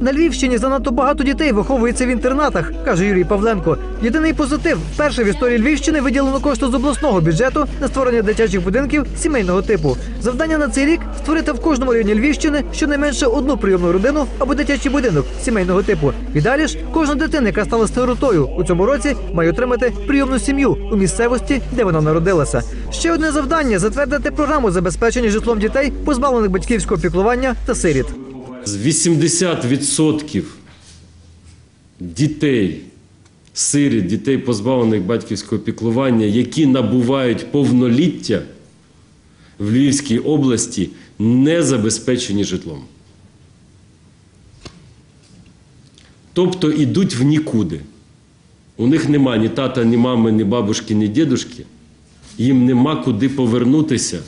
На Львівщині занадто багато дітей виховується в інтернатах, каже Юрій Павленко. Єдиний позитив вперше в історії Львівщини виділено кошти з обласного бюджету на створення дитячих будинків сімейного типу. Завдання на цей рік створити в кожному районі Львівщини щонайменше одну прийомну родину або дитячий будинок сімейного типу. І далі ж кожна дитина, яка стала сиротою у цьому році, має отримати прийомну сім'ю у місцевості, де вона народилася. Ще одне завдання затвердити програму забезпечення житлом дітей, позбавлених батьківського піклування та сиріт. З 80% дітей, сиріт, дітей, позбавлених батьківського піклування, які набувають повноліття в Львівській області, не забезпечені житлом. Тобто йдуть в нікуди. У них нема ні тата, ні мами, ні бабушки, ні дідушки. Їм нема куди повернутися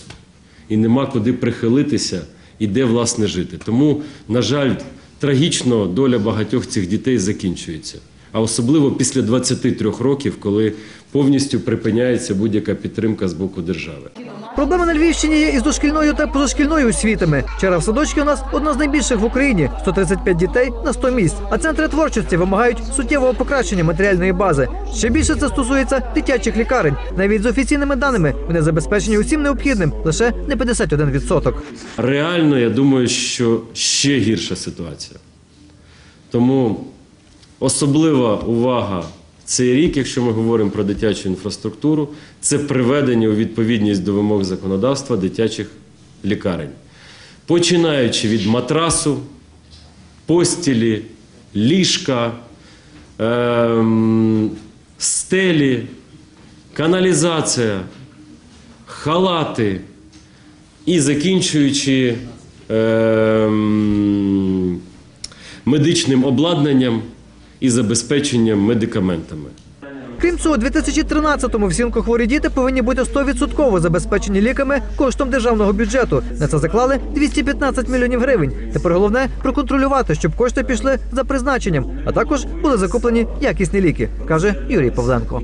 і нема куди прихилитися і де власне жити. Тому, на жаль, трагічно доля багатьох цих дітей закінчується. А особливо після 23 років, коли повністю припиняється будь-яка підтримка з боку держави. Проблема на Львівщині є із дошкільною та позашкільною освітами. Черга в садочки у нас одна з найбільших в Україні 135 дітей на 100 місць. А центри творчості вимагають суттєвого покращення матеріальної бази. Ще більше це стосується дитячих лікарень. Навіть з офіційними даними вони забезпечені усім необхідним лише не 51%. Реально, я думаю, що ще гірша ситуація. Тому особлива увага цей рік, якщо ми говоримо про дитячу інфраструктуру, це приведення у відповідність до вимог законодавства дитячих лікарень. Починаючи від матрасу, постілі, ліжка, ем, стелі, каналізація, халати і закінчуючи ем, медичним обладнанням і забезпеченням медикаментами. Крім цього, у 2013-му всі онкохворі діти повинні бути 100% забезпечені ліками коштом державного бюджету. На це заклали 215 мільйонів гривень. Тепер головне проконтролювати, щоб кошти пішли за призначенням, а також були закуплені якісні ліки, каже Юрій Павленко.